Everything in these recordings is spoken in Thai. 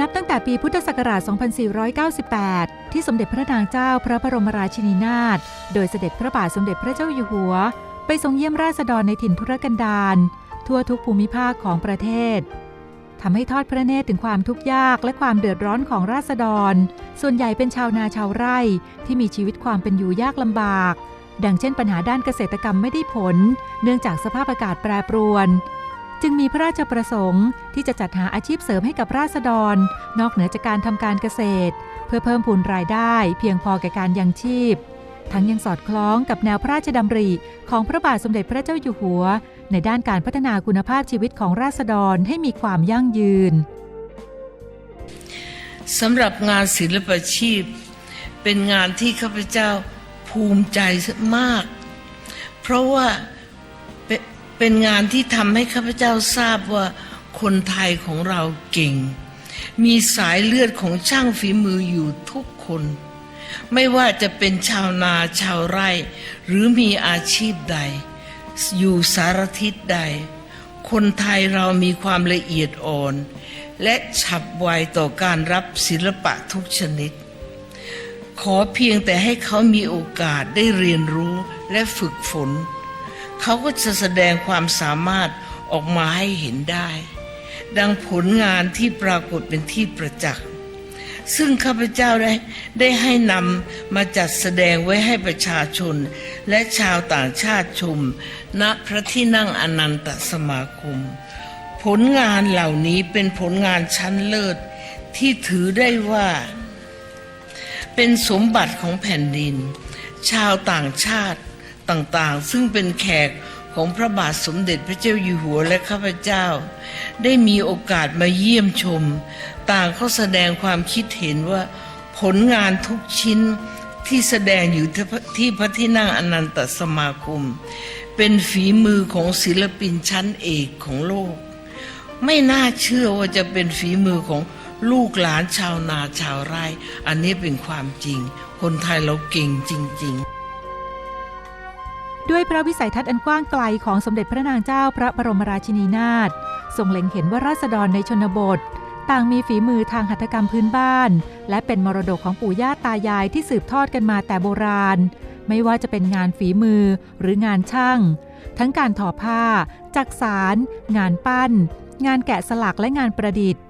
นับตั้งแต่ปีพุทธศักราช 2498 ที่สมเด็จพระนางเจ้าพระบรมราชินีนาถ โดยเสด็จพระบาทสมเด็จพระเจ้าอยู่หัว ไปทรงเยี่ยมราษฎรในถิ่นทุรกันดารทั่วทุกภูมิภาคของประเทศ ทำให้ทอดพระเนตรถึงความทุกข์ยากและความเดือดร้อนของราษฎร ส่วนใหญ่เป็นชาวนาชาวไร่ที่มีชีวิตความเป็นอยู่ยากลำบาก ดังเช่นปัญหาด้านเกษตรกรรมไม่ได้ผล เนื่องจากสภาพอากาศแปรปรวน จึงมีพระราชประสงค์ที่จะจัดหาอาชีพเสริมให้กับราษฎร นอกเหนือจากการทำการเกษตร เพื่อเพิ่มพูนรายได้ เพียงพอแก่การยังชีพ ทั้งยังสอดคล้องกับแนวพระราชดำริ ของพระบาทสมเด็จพระเจ้าอยู่หัว ในด้านการพัฒนาคุณภาพชีวิตของราษฎรให้มีความยั่งยืนสำหรับงานศิลปชีพ เป็นงานที่ข้าพเจ้าภูมิใจมาก เพราะว่า เป็นงานที่ทำให้ข้าพเจ้าทราบว่าคนไทยของเราเก่ง มีสายเลือดของช่างฝีมืออยู่ทุกคน ไม่ว่าจะเป็นชาวนาชาวไร่ หรือมีอาชีพใด อยู่สารทิศใด คนไทยเรามีความละเอียดอ่อน และฉับไวต่อการรับศิลปะทุกชนิด ขอเพียงแต่ให้เขามีโอกาสได้เรียนรู้และฝึกฝน เขาก็จะแสดงความสามารถออกมาให้เห็นได้ ดังผลงานที่ปรากฏเป็นที่ประจักษ์ซึ่งข้าพเจ้าได้ได้ให้นำมาจัดแสดงไว้ให้ประชาชน และชาวต่างชาติชม ณพระที่นั่งอนันตสมาคม ผลงานเหล่านี้เป็นผลงานชั้นเลิศที่ถือได้ว่า เป็นสมบัติของแผ่นดิน ชาวต่างชาติ ต่างๆ ซึ่งเป็นแขกของพระบาทสมเด็จพระเจ้าอยู่หัวและข้าพเจ้า ได้มีโอกาสมาเยี่ยมชม ต่างเขาแสดงความคิดเห็นว่า ผลงานทุกชิ้นที่แสดงอยู่ที่พระที่นั่งอนันตสมาคม เป็นฝีมือของศิลปินชั้นเอกของโลก ไม่น่าเชื่อว่าจะเป็นฝีมือของลูกหลานชาวนาชาวไร่ อันนี้เป็นความจริง คนไทยเราเก่งจริง ๆ ด้วยพระวิสัยทัศน์อันกว้างไกลของสมเด็จพระนางเจ้าพระบรมราชินีนาถทรงเล็งเห็นว่าราษฎรในชนบท ต่างมีฝีมือทางหัตถกรรมพื้นบ้าน และเป็นมรดกของปู่ย่าตายายที่สืบทอดกันมาแต่โบราณ ไม่ว่าจะเป็นงานฝีมือหรืองานช่าง ทั้งการทอผ้า จักสาร งานปั้น งานแกะสลักและงานประดิษฐ์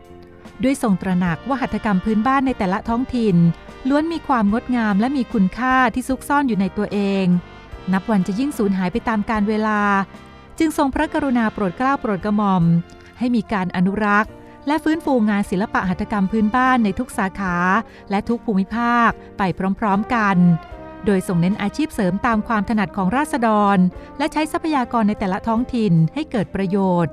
ด้วยทรงตระหนักว่าหัตถกรรมพื้นบ้านในแต่ละท้องถิ่น ล้วนมีความงดงามและมีคุณค่าที่ซุกซ่อนอยู่ในตัวเอง นับวันจะยิ่งสูญหายไปตามกาลเวลา จึงทรงพระกรุณาโปรดเกล้าโปรดกระหม่อม ให้มีการอนุรักษ์ และฟื้นฟูงานศิลปะหัตถกรรมพื้นบ้านในทุกสาขา และทุกภูมิภาคไปพร้อมๆกัน โดยส่งเน้นอาชีพเสริมตามความถนัดของราษฎร และใช้ทรัพยากรในแต่ละท้องถิ่นให้เกิดประโยชน์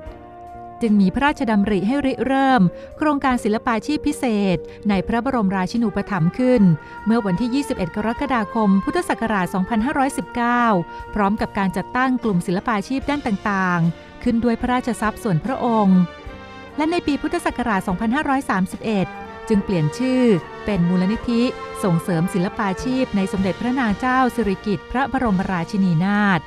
จึงมีพระราชดำริให้ริเริ่ม โครงการศิลปาชีพพิเศษ ในพระบรมราชินูปถัมภ์ขึ้น เมื่อวันที่ 21 กรกฎาคม พุทธศักราช 2519 พร้อมกับการจัดตั้งกลุ่มศิลปาชีพด้านต่างๆ ขึ้นด้วยพระราชทรัพย์ส่วนพระองค์ และในปีพุทธศักราช 2531 จึงเปลี่ยนชื่อเป็นมูลนิธิ ส่งเสริมศิลปาชีพในสมเด็จพระนางเจ้าสิริกิติ์พระบรมราชินีนาถ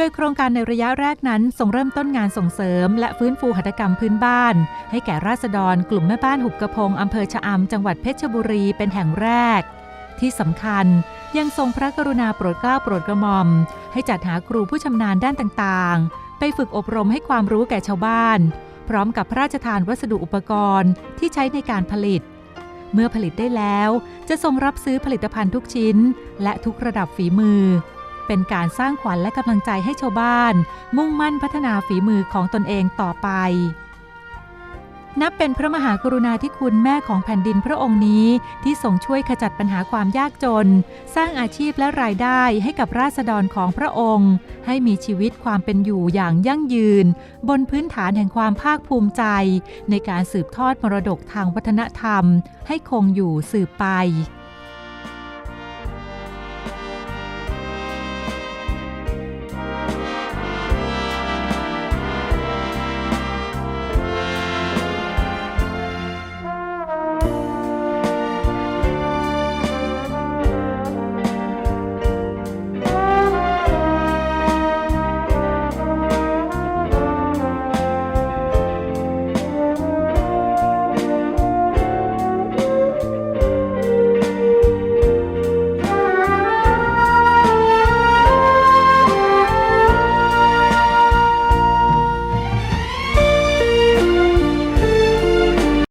ดยโครงการในระยะแรกนั้นทรงเริ่มต้นงานส่งเสริม และฟื้นฟูหัตถกรรมพื้นบ้าน ให้แก่ราษฎรกลุ่มแม่บ้านหุบกระพงอำเภอชะอำจังหวัดเพชรบุรีเป็นแห่งแรก ที่สำคัญยังทรงพระกรุณาโปรดเกล้าโปรดกระหม่อม ให้จัดหาครูผู้ชำนาญด้านต่างๆ ไปฝึกอบรมให้ความรู้แก่ชาวบ้าน พร้อมกับพระราชทานวัสดุอุปกรณ์ที่ใช้ในการผลิต เมื่อผลิตได้แล้ว จะทรงรับซื้อผลิตภัณฑ์ทุกชิ้น และทุกระดับฝีมือ เป็นการสร้างขวัญและกำลังใจให้ชาวบ้าน มุ่งมั่นพัฒนาฝีมือของตนเองต่อไป นับเป็นพระมหากรุณาธิคุณแม่ของแผ่นดินพระองค์นี้ ที่ทรงช่วยขจัดปัญหาความยากจน สร้างอาชีพและรายได้ให้กับราษฎรของพระองค์ ให้มีชีวิตความเป็นอยู่อย่างยั่งยืน บนพื้นฐานแห่งความภาคภูมิใจ ในการสืบทอดมรดกทางวัฒนธรรม ให้คงอยู่สืบไป